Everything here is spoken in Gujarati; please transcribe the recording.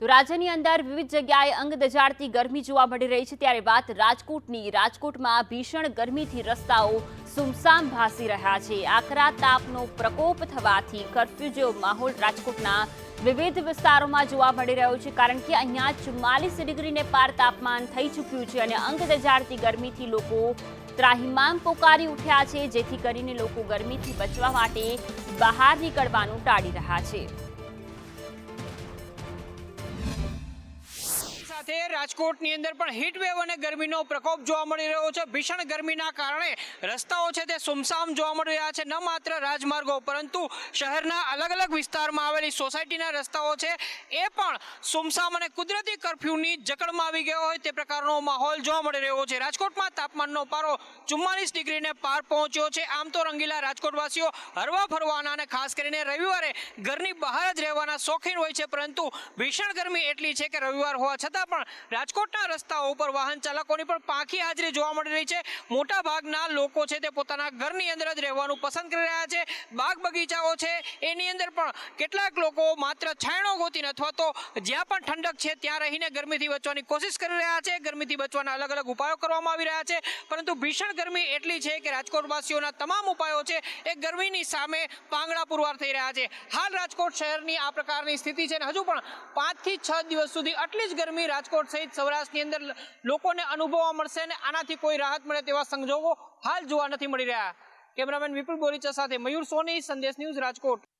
તો રાજ્યની અંદર વિવિધ જગ્યાએ અંગ દજાડતી ગરમી જોવા મળી રહી છે. ત્યારે વાત રાજકોટની. રાજકોટમાં ભીષણ ગરમીથી રસ્તાઓ સુમસામ ભાસી રહ્યા છે. આકરા તાપનો પ્રકોપ થવાથી કરફ્યુ જેવો માહોલ રાજકોટના વિવિધ વિસ્તારોમાં જોવા મળી રહ્યો છે. કારણ કે અહીંયા ચુમ્માલીસ ડિગ્રીને પાર તાપમાન થઈ ચૂક્યું છે અને અંગ દજાડતી ગરમીથી લોકો ત્રાહિમામ પોકારી ઉઠ્યા છે, જેથી કરીને લોકો ગરમીથી બચવા માટે બહાર નીકળવાનું ટાળી રહ્યા છે. સાથે રાજકોટની અંદર પણ હીટવેવ અને ગરમીનો પ્રકોપ જોવા મળી રહ્યો છે. ભીષણ ગરમીના કારણે રસ્તાઓ છે તે સુમસામ જોવા મળી રહ્યા છે. ન માત્ર રાજમાર્ગો, પરંતુ શહેરના અલગ અલગ વિસ્તારમાં આવેલી સોસાયટીના રસ્તાઓ છે. એ પણ સુમસામ અને કુદરતી કર્ફ્યુની જકડમાં આવી ગયો હોય તે પ્રકારનો માહોલ જોવા મળી રહ્યો છે. રાજકોટમાં તાપમાનનો પારો ચુમ્માલીસ ડિગ્રીને પાર પહોંચ્યો છે. આમ તો રંગીલા રાજકોટવાસીઓ હરવા ફરવાના અને ખાસ કરીને રવિવારે ઘરની બહાર જ રહેવાના શોખીન હોય છે, પરંતુ ભીષણ ગરમી એટલી છે કે રવિવાર હોવા છતાં પણ રાજકોટના રસ્તાઓ ઉપર વાહન ચાલકોની પણ પાંખી હાજરી જોવા મળી રહી છે. મોટા ભાગના લોકો છે તે પોતાના ઘરની અંદર જ રહેવાનું પસંદ કરી રહ્યા છે. બાગ બગીચાઓ છે, એની અંદર પણ કેટલાક લોકો માત્ર છાંયડો ગોતીને અથવા તો જ્યાં પણ ઠંડક છે ત્યાં રહીને ગરમીથી બચવાની કોશિશ કરી રહ્યા છે. ગરમીથી બચવાના અલગ અલગ ઉપાયો કરવામાં આવી રહ્યા છે. પરંતુ ભીષણ ગરમી એટલી છે કે રાજકોટવાસીઓના તમામ ઉપાયો છે એ ગરમીની સામે પાંગડા પુરવાર થઈ રહ્યા છે. હાલ રાજકોટ શહેરની આ પ્રકારની સ્થિતિ છે અને હજુ પણ પાંચથી છ દિવસ સુધી આટલી જ ગરમી રાજકોટ સહિત સૌરાષ્ટ્રની અંદર લોકોને અનુભવવા મળશે અને આનાથી કોઈ રાહત મળે તેવા સંજોગો હાલ જોવા નથી મળી રહ્યા. કેમેરામેન વિપુલ બોરીચા સાથે મયુર સોની, સંદેશ ન્યૂઝ રાજકોટ.